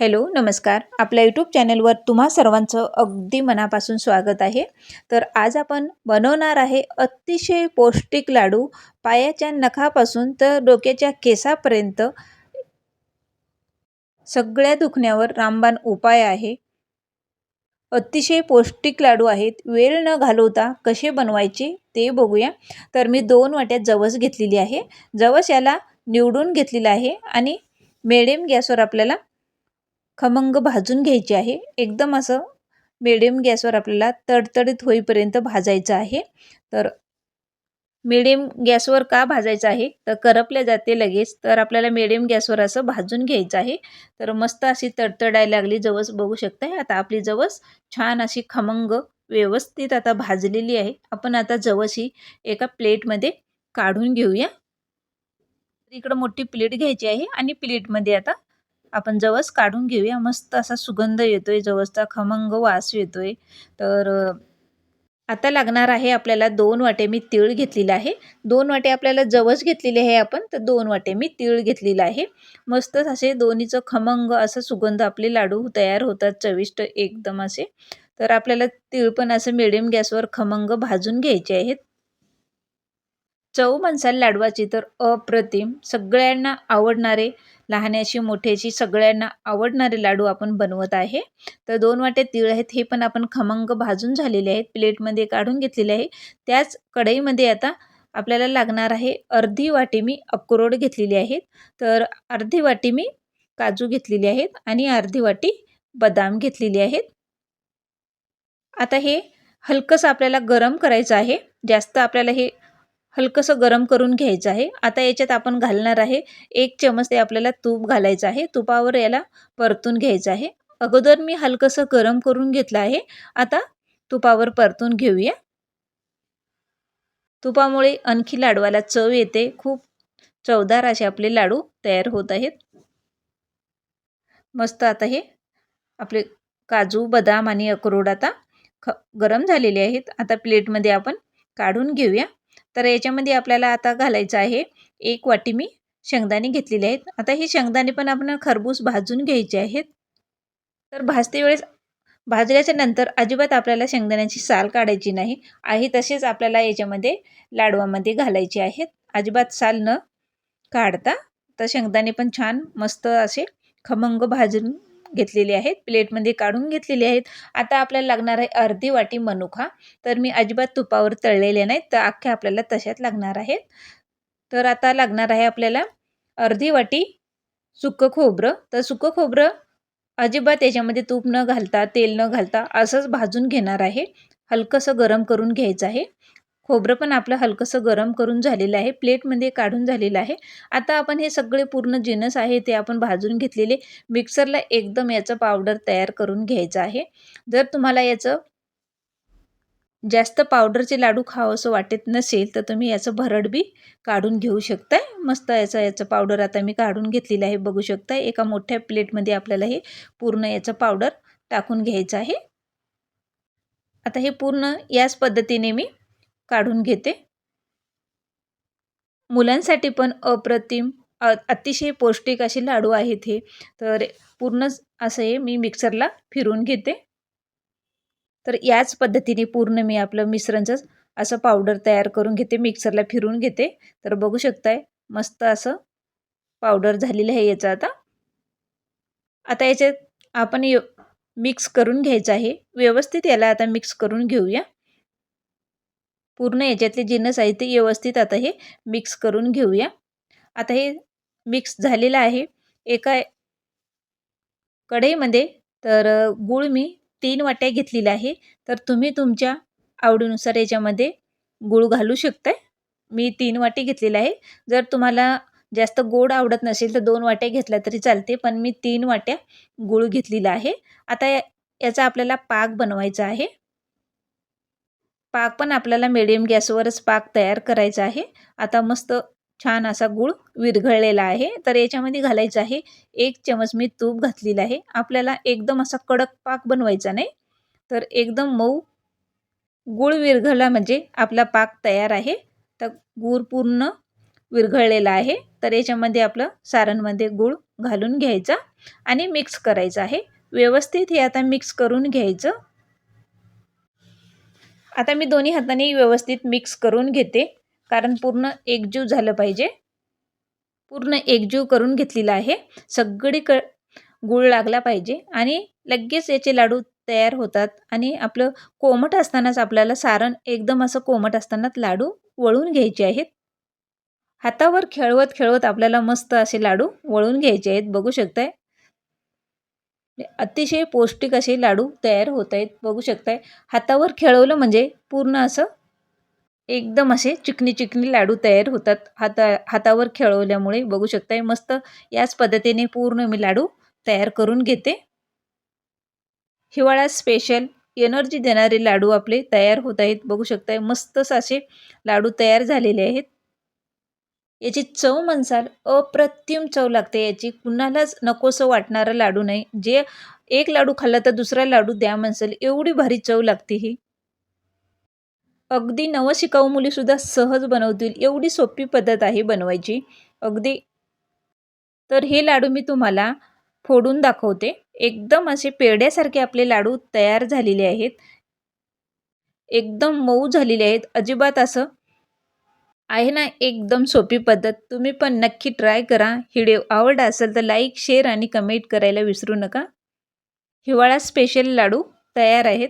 Hello नमस्कार. आपल्या YouTube चॅनलवर तुम्हा सर्वांचं अगदी मनापासून स्वागत आहे. तर आज आपण बनवणार आहे अतिशय पौष्टिक लाडू पायाच्या नखापासून तर डोक्याच्या केसापर्यंत. सगळ्या दुखण्यावर रामबाण उपाय आहे. अतिशय पौष्टिक लाडू आहेत. वेळ न घालवता कसे बनवायचे ते बघूया. तर मी दोन वाट्यात जवस घेतलेली आहे. जवस याला निवडून घेतलेला आहे आणि मिडियम गॅसवर आपल्याला खमंग भाजून घ्यायची आहे. एकदम असं मिडियम गॅसवर आपल्याला तडतडीत होईपर्यंत भाजायचं आहे. तर मिडियम गॅसवर का भाजायचं आहे? तर करपल्या जाते लगेच. तर आपल्याला मिडियम गॅसवर असं भाजून घ्यायचं आहे. तर मस्त अशी तडतडायला लागली. जवस बघू शकता आता आपली जवस छान अशी खमंग व्यवस्थित आता भाजलेली आहे. आपण आता जवस ही एका प्लेटमध्ये काढून घेऊया. इकडं मोठी प्लेट घ्यायची आहे आणि प्लेटमध्ये आता आपण जवस काढून घेऊया. मस्त असा सुगंध येतोय जवसचा खमंग वास येतोय. तर आता लागणार आहे आपल्याला दोन वाटे मी तीळ घेतलेला आहे. दोन वाटे आपल्याला जवस घेतलेले आहे आपण तर दोन वाटे मी तीळ घेतलेला आहे. मस्तच असे दोन्हीचं खमंग असं सुगंध आपले लाडू तयार होतात चविष्ट एकदम असे. तर आपल्याला तीळ पण असं मिडियम गॅसवर खमंग भाजून घ्यायचे आहेत. चव म्हणसाल लाडवाची तर अप्रतिम. सगळ्यांना आवडणारे लहान्याची मोठ्याशी सगळ्यांना आवडणारे लाडू आपण बनवत आहे. तर दोन वाटे तीळ आहेत हे पण आपण खमंग भाजून झालेले आहेत प्लेटमध्ये काढून घेतलेले आहे. त्याच कढईमध्ये आता आपल्याला लागणार आहे अर्धी वाटी मी अक्रोड घेतलेली आहेत. तर अर्धी वाटी मी काजू घेतलेली आहेत आणि अर्धी वाटी बदाम घेतलेली आहेत. आता हे हलकंसं आपल्याला गरम करायचं आहे. जास्त आपल्याला हे हलकंसं गरम करून घ्यायचं आहे. आता याच्यात आपण घालणार आहे एक चमच ते आपल्याला तूप घालायचं आहे. तुपावर याला परतून घ्यायचं आहे. अगोदर मी हलकंसं गरम करून घेतलं आहे. आता तुपावर परतून घेऊया. तुपामुळे आणखी लाडवाला चव येते. खूप चवदार असे आपले लाडू तयार होत आहेत. मस्त आता हे आपले काजू बदाम आणि अक्रोड आता ख गरम झालेले आहेत. आता प्लेटमध्ये आपण काढून घेऊया. तर याच्यामध्ये आपल्याला आता घालायचं आहे. एक वाटी मी शेंगदाणे घेतलेले आहेत. आता हे शेंगदाणे पण आपण खरबूस भाजून घ्यायचे आहेत. तर भाजते वेळेस भाजल्याच्या नंतर अजिबात आपल्याला शेंगदाण्याची साल काढायची नाही. आहे तसेच आपल्याला याच्यामध्ये लाडवामध्ये घालायचे आहेत. अजिबात साल न काढता तर शेंगदाणे पण छान मस्त असे खमंग भाजून घेतलेले आहेत प्लेटमध्ये काढून घेतलेले आहेत. आता आपल्याला लागणार आहे अर्धी वाटी मनुका. तर मी अजिबात तुपावर तळलेले नाहीत तर अख्ख्या आपल्याला तशात लागणार आहेत. तर आता लागणार आहे आपल्याला अर्धी वाटी सुकं खोबरं. तर सुकं खोबरं अजिबात याच्यामध्ये तूप न घालता तेल न घालता असंच भाजून घेणार आहे. हलकंसं गरम करून घ्यायचं आहे. खोबरं पण आपलं हलकंसं गरम करून झालेलं आहे. प्लेटमध्ये काढून झालेलं आहे. आता आपण हे सगळे पूर्ण जिनस आहे ते आपण भाजून घेतलेले. मिक्सरला एकदम याचं पावडर तयार करून घ्यायचं आहे. जर तुम्हाला याचं जास्त पावडरचे लाडू खावं असं वाटत नसेल तर तुम्ही याचं भरड बी काढून घेऊ शकताय. मस्त याचं याचं पावडर आता मी काढून घेतलेलं आहे. बघू शकताय. एका मोठ्या प्लेटमध्ये आपल्याला हे पूर्ण याचं पावडर टाकून घ्यायचं आहे. आता हे पूर्ण याच पद्धतीने मी काढून घेते. मुलांसाठी पण अप्रतिम अतिशय पौष्टिक असे लाडू आहेत हे. तर पूर्णच असं हे मी मिक्सरला फिरून घेते. तर याच पद्धतीने पूर्ण मी आपलं मिश्रणचं असं पावडर तयार करून घेते मिक्सरला फिरून घेते. तर बघू शकताय मस्त असं पावडर झालेलं आहे याचं आता. आता याच्यात आपण मिक्स करून घ्यायचं आहे. व्यवस्थित याला आता मिक्स करून घेऊया. पूर्ण याच्यातले जिन्नस आहे ते व्यवस्थित आता हे मिक्स करून घेऊया. आता हे मिक्स झालेलं आहे. एका कढईमध्ये तर गूळ मी तीन वाट्या घेतलेल्या आहे. तर तुम्ही तुमच्या आवडीनुसार याच्यामध्ये गूळ घालू शकताय. मी तीन वाटी घेतलेला आहे. जर तुम्हाला जास्त गोड आवडत नसेल तर दोन वाट्या घेतल्या तरी चालते. पण मी तीन वाट्या गूळ घेतलेला आहे. आता याचा आपल्याला पाक बनवायचा आहे. पाक पण आपल्याला मिडियम गॅसवरच पाक तयार करायचा आहे. आता मस्त छान असा गूळ विरघळलेला आहे. तर याच्यामध्ये घालायचं आहे एक चमच मी तूप घातलेलं आहे. आपल्याला एकदम असा कडक पाक बनवायचा नाही. तर एकदम मऊ गूळ विरघळला म्हणजे आपला पाक तयार आहे. तर गूळ पूर्ण विरघळलेला आहे. तर याच्यामध्ये आपलं सारणमध्ये गूळ घालून घ्यायचा आणि मिक्स करायचं आहे. व्यवस्थित हे आता मिक्स करून घ्यायचं. आता मी दोन्ही हाताने व्यवस्थित मिक्स करून घेते. कारण पूर्ण एकजीव झालं पाहिजे. पूर्ण एकजीव करून घेतलेला आहे. सगळी क गुळ लागला पाहिजे. आणि लगेच याचे लाडू तयार होतात. आणि आपलं कोमट असतानाच आपल्याला सारण एकदम असं कोमट असतानाच लाडू वळून घ्यायचे आहेत. हातावर खेळवत खेळवत आपल्याला मस्त असे लाडू वळून घ्यायचे आहेत. बघू शकताय? म्हणजे अतिशय पौष्टिक असे लाडू तयार होत आहेत. बघू शकताय. हातावर खेळवलं म्हणजे पूर्ण असं एकदम असे चिकनी चिकनी लाडू तयार होतात. हाता हातावर खेळवल्यामुळे बघू शकताय. मस्त याच पद्धतीने पूर्ण मी लाडू तयार करून घेते. हिवाळ्यात स्पेशल एनर्जी देणारे लाडू आपले तयार होत आहेत. बघू शकताय. मस्तच असे लाडू तयार झालेले आहेत. याची चव म्हणसाल अप्रतिम चव लागते. याची कुणालाच नकोसं वाटणारं लाडू नाही. जे एक लाडू खाल्ला तर दुसरा लाडू द्या म्हणसाल एवढी भारी चव लागते ही. अगदी नवशिकाऊ मुलीसुद्धा सहज बनवतील. एवढी सोपी पद्धत आहे बनवायची. अगदी. तर हे लाडू मी तुम्हाला फोडून दाखवते. एकदम असे पेढ्यासारखे आपले लाडू तयार झालेले आहेत. एकदम मऊ झालेले आहेत. अजिबात असं आहे ना एकदम सोपी पद्धत. तुम्ही पण नक्की ट्राय करा. व्हिडिओ आवडला असेल तर लाईक शेअर आणि कमेंट करायला विसरू नका. हिवाळा स्पेशल लाडू तयार आहेत.